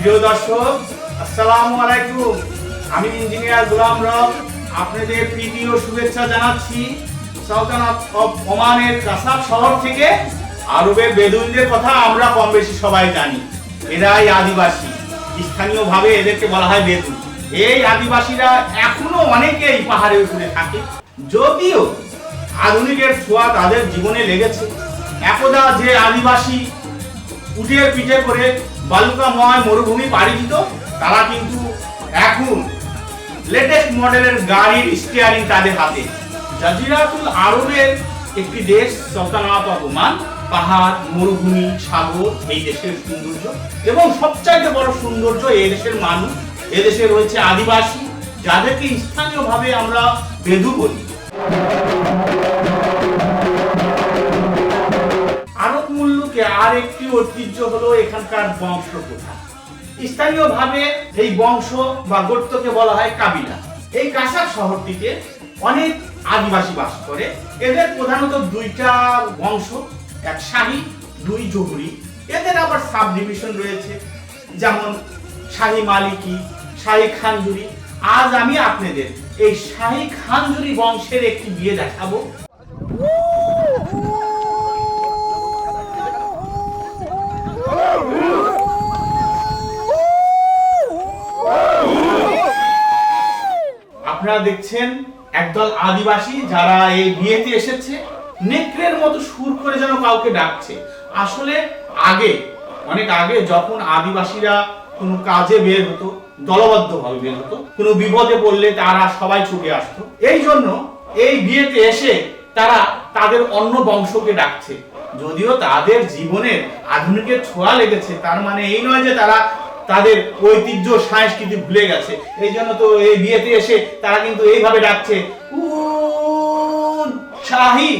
প্রিয় দর্শক, আসসালামু আলাইকুম। আমি ইঞ্জিনিয়ার গোলাম রব। আপনাদের প্রীতি ও শুভেচ্ছা জানাচ্ছি সালতানাত অফ ওমানের কাসাব শহর থেকে আরবের বেদুইনদের কথা আমরা কম বেশি সবাই জানি। এরাই আদিবাসী। স্থানীয়ভাবে এদেরকে বলা হয় বেদুইন। এই আদিবাসীরা এখনও অনেকেই পাহাড়ের উপরে থাকে। যদিও আধুনিকের ছোঁয়া তাদের জীবনে লেগেছে। একদা যে আদিবাসী উঠে পিঠে করে বালুকাময় মরুভূমি পাড়ি দিত, তারা কিন্তু এখন লেটেস্ট মডেলের গাড়ির স্টিয়ারিং তাদের হাতে। জাজিরাতুল আরবের একটি দেশ, সলতানাত অফ ওমান পাহাড়, মরুভূমি, সাগর, এই দেশের সৌন্দর্য এবং সবচাইতে বড় সৌন্দর্য এই দেশের মানুষ। এদেশে রয়েছে আদিবাসী, যাদেরকে স্থানীয়ভাবে আমরা বেদু বলি। আর একটি ঐতিহ্য হলো এখানকার বংশ প্রথা। স্থানীয়ভাবে এই বংশ বা গোত্রকে বলা হয় কাবিলা। এই কাসার শহরটিতে অনেক আদিবাসী বাস করে। এদের প্রধানত দুইটা বংশ, এক শাহী, দুই জহুরি। এদের আবার সাব ডিভিশন রয়েছে, যেমন শাহী মালিকি, শাহী খানজুরি। আজ আমি আপনাদের এই শাহী খানজুরি বংশের একটি বিয়ে দেখাবো। আপনারা দেখছেন একদল আদিবাসী যারা এই বিয়েতে এসেছে, নেকড়ের মতো সুর করে যেন কাউকে ডাকছে। আসলে আগে, অনেক আগে যখন আদিবাসীরা কোনো কাজে বের হতো, দলবদ্ধভাবে বের হতো, কোনো বিপদে পড়লে তারা সবাই ছুটে আসতো, এই জন্য এই বিয়েতে এসে তারা তাদের অন্য বংশকে ডাকছে। যদিও তাদের জীবনের আধুনিকের ছোঁয়া লেগেছে, তার মানে এই নয় যে তারা তাদের ঐতিহ্য, সংস্কৃতি ভুলে গেছে। এই জন্য তো এই বিয়েতে এসে তারা কিন্তু এইভাবে ডাকছে শাহি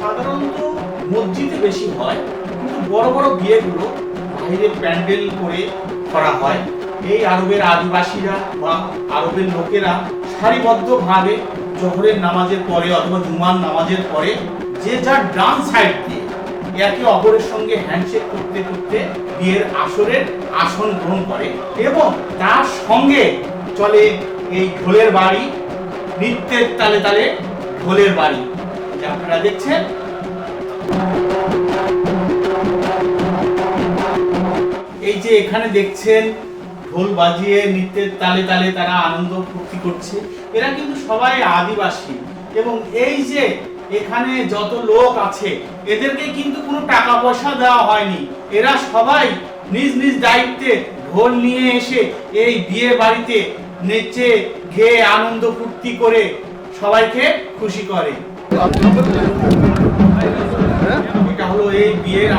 সাধারণত মসজিদে বেশি হয়, কিন্তু বড় বড় বিয়েগুলো বাইরে প্যান্ডেল করে করা হয়। এই আরবের আদিবাসীরা বা আরবের লোকেরা সারিবদ্ধভাবে জোহরের নামাজের পরে অথবা জুমার নামাজের পরে যে যার ডান সাইড দিয়ে একে অপরের সঙ্গে হ্যান্ডশেক করতে করতে বিয়ের আসরের আসন গ্রহণ করে এবং তার সঙ্গে চলে এই ঢোলের বাড়ি, নৃত্যের তালে তালে ঢোলের বাড়ি। যা আপনারা দেখছেন, এই যে এখানে দেখছেন, ঢোল বাজিয়ে নৃত্যের তালে তালে তারা আনন্দ ফুর্তি করছে। এরা কিন্তু সবাই আদিবাসী। এবং এই যে এখানে যত লোক আছে, এদেরকে কিন্তু কোনো টাকা পয়সা দেওয়া হয়নি। এরা সবাই নিজ নিজ দায়িত্বে ঢোল নিয়ে এসে এই বিয়ে বাড়িতে নেচে গেয়ে আনন্দ ফুর্তি করে সবাইকে খুশি করে। এটা হলো এই বিয়ের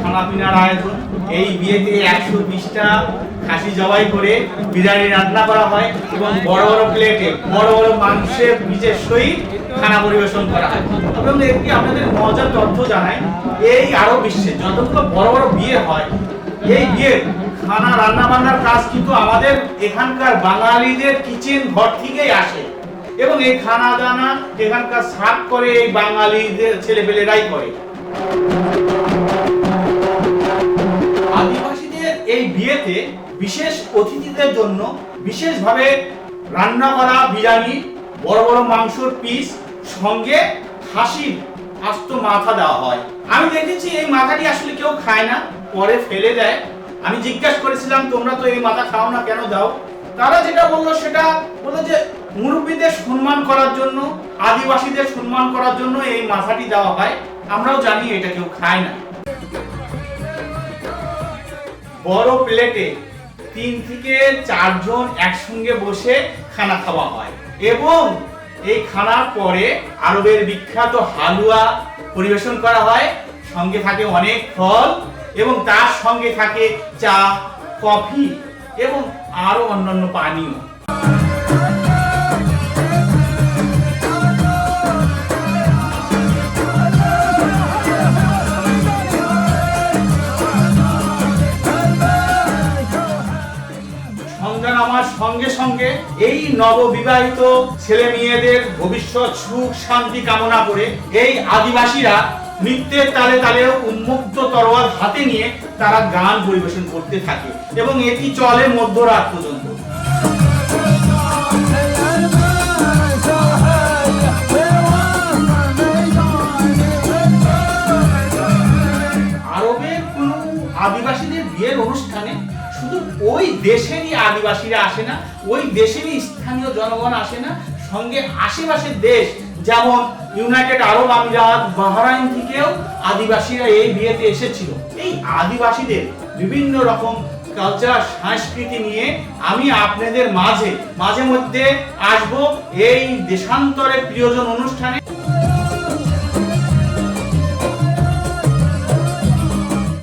খানা পিনার আয়োজন। এই বিয়েতে একশো বিশটা খাসি জবাই করে বিরিয়ানি রান্না করা হয় এবং বড় বড় প্লেটে বড় বড় খানা পরিবেশন করা হয়। এবং একটি আপনাদের মজার তথ্য জানাই, এই আরও বিশ্বে যতগুলো বড় বড় বিয়ে হয়, এই বিয়ে খানা রান্না বান্নার কাজ কিন্তু আমাদের এখানকার বাঙালিদের কিচেন ঘর থেকেই আসে। এবং এই খানা দানা এখানকার সার্ভ করে এই বাঙালিদের ছেলেপেলেরাই করে। আদিবাসীদের এই বিয়েতে বিশেষ অতিথিদের জন্য বিশেষভাবে রান্না করা বিরিয়ানি, বড় বড় মাংসর পিস, সঙ্গে খাসির আস্ত মাথা দেওয়া হয়। আমি দেখেছি এই মাথাটি আসলে কেউ খায় না, পরে ফেলে দেয়। আমি জিজ্ঞাসা করেছিলাম, তোমরা তো এই মাথা খাও না কেন? দাও। তারা যেটা বলল সেটা বলল যে মুরব্বীদের সম্মান করার জন্য, আদিবাসীদের সম্মান করার জন্য এই মাথাটি দেওয়া হয়। আমরাও জানি এটা কেউ খায় না। বড় প্লেটে তিন থেকে চারজন একসঙ্গে বসে খানা খাওয়া হয় এবং এই খানার পরে আরবের বিখ্যাত হালুয়া পরিবেশন করা হয়। সঙ্গে থাকে অনেক ফল এবং তার সঙ্গে থাকে চা, কফি এবং আরও অন্যান্য পানীয়। নামাজ সঙ্গে সঙ্গে এই নববিবাহিত ছেলে মেয়েদের ভবিষ্যৎ সুখ শান্তি কামনা করে এই আদিবাসীরা নৃত্যের তালে তালেও উন্মুক্ত তরোয়াল হাতে নিয়ে তারা গান পরিবেশন করতে থাকে এবং এটি চলে মধ্যরাত পর্যন্ত। আরবের কোন আদিবাসীদের বিয়ের অনুষ্ঠানে শুধু ওই দেশেরই আদিবাসীরা আসে না, ওই দেশেরই স্থানীয় জনগণ আসে না সঙ্গে আশেপাশের দেশ, যেমন ইউনাইটেড আরব আমিরাত বাহরাইন থেকেও আদিবাসীরা এই বিয়েতে এসেছিল। এই আদিবাসীদের বিভিন্ন রকম কালচার সংস্কৃতি নিয়ে আমি আপনাদের মাঝে মাঝে মধ্যে আসব এই দেশান্তরের প্রিয়জন অনুষ্ঠানে।